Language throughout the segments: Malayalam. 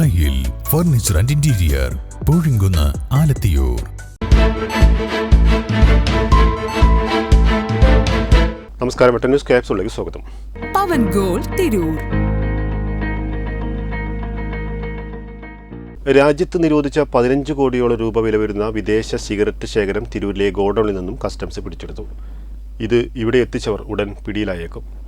Style furniture and interior Poozhinkunnu Alathiyoor. നമസ്കാരം ന്യൂസ് ക്യാപ്സിലേക്ക് സ്വാഗതം. പവൻ ഗോൾ തിരൂർ. രാജ്യത്ത് നിരോധിച്ച പതിനഞ്ച് കോടിയോളം രൂപ വില വരുന്ന വിദേശ സിഗരറ്റ് ശേഖരം തിരൂരിലെ ഗോഡൌണിൽ നിന്നും കസ്റ്റംസ് പിടിച്ചെടുത്തു. ഇത് ഇവിടെ എത്തിച്ചവർ ഉടൻ പിടിയിലായേക്കും.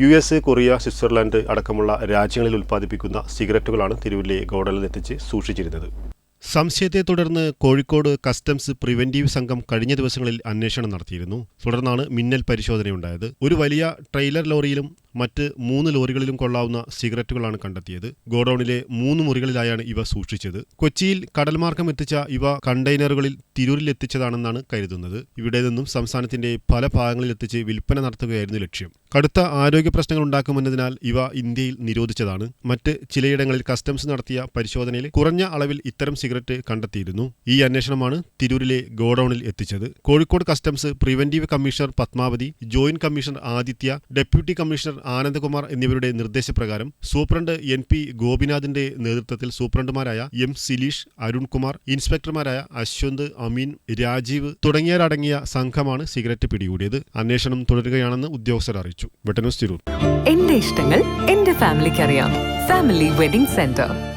യു എസ് കൊറിയ സ്വിറ്റ്സർലാൻഡ് അടക്കമുള്ള രാജ്യങ്ങളിൽ ഉൽപ്പാദിപ്പിക്കുന്ന സിഗരറ്റുകളാണ് തിരുവല്ലയെ ഗോഡലിലെത്തിച്ച് സൂക്ഷിച്ചിരുന്നത്. സംശയത്തെ തുടർന്ന് കോഴിക്കോട് കസ്റ്റംസ് പ്രിവെന്റീവ് സംഘം കഴിഞ്ഞ ദിവസങ്ങളിൽ അന്വേഷണം നടത്തിയിരുന്നു. തുടർന്നാണ് മിന്നൽ പരിശോധനയുണ്ടായത്. ഒരു വലിയ ട്രെയിലർ ലോറിയിലും മറ്റ് മൂന്ന് ലോറികളിലും കൊള്ളാവുന്ന സിഗരറ്റുകളാണ് കണ്ടെത്തിയത്. ഗോഡൌണിലെ മൂന്ന് മുറികളിലായാണ് ഇവ സൂക്ഷിച്ചത്. കൊച്ചിയിൽ കടൽമാർഗം എത്തിച്ച ഇവ കണ്ടെയ്നറുകളിൽ തിരൂരിൽ എത്തിച്ചതാണെന്നാണ് കരുതുന്നത്. ഇവിടെ നിന്നും സംസ്ഥാനത്തിന്റെ പല ഭാഗങ്ങളിൽ എത്തിച്ച് വിൽപ്പന നടത്തുകയായിരുന്നു ലക്ഷ്യം. കടുത്ത ആരോഗ്യ പ്രശ്നങ്ങൾ ഉണ്ടാക്കുമെന്നതിനാൽ ഇവ ഇന്ത്യയിൽ നിരോധിച്ചതാണ്. മറ്റ് ചിലയിടങ്ങളിൽ കസ്റ്റംസ് നടത്തിയ പരിശോധനയിൽ കുറഞ്ഞ അളവിൽ ഇത്തരം സിഗരറ്റ് കണ്ടെത്തിയിരുന്നു. ഈ അന്വേഷണമാണ് തിരൂരിലെ ഗോഡൌണിൽ എത്തിച്ചത്. Kozhikode customs preventive commissioner Padmavathi joint commissioner Aditya deputy commissioner Anandakumar എന്നിവരുടെ നിർദ്ദേശപ്രകാരം സൂപ്രണ്ട് എൻ പി ഗോപിനാഥിന്റെ നേതൃത്വത്തിൽ സൂപ്രണ്ടുമാരായ എം സിലീഷ് അരുൺകുമാർ ഇൻസ്പെക്ടർമാരായ അശ്വന്ത് അമീൻ രാജീവ് തുടങ്ങിയവരടങ്ങിയ സംഘമാണ് സിഗരറ്റ് പിടികൂടിയത്. അന്വേഷണം തുടരുകയാണെന്ന് ഉദ്യോഗസ്ഥർ അറിയിച്ചു. ഇഷ്ടങ്ങൾ ഫാമിലിക്ക് അറിയാം ഫാമിലി വെഡിംഗ് സെന്റർ.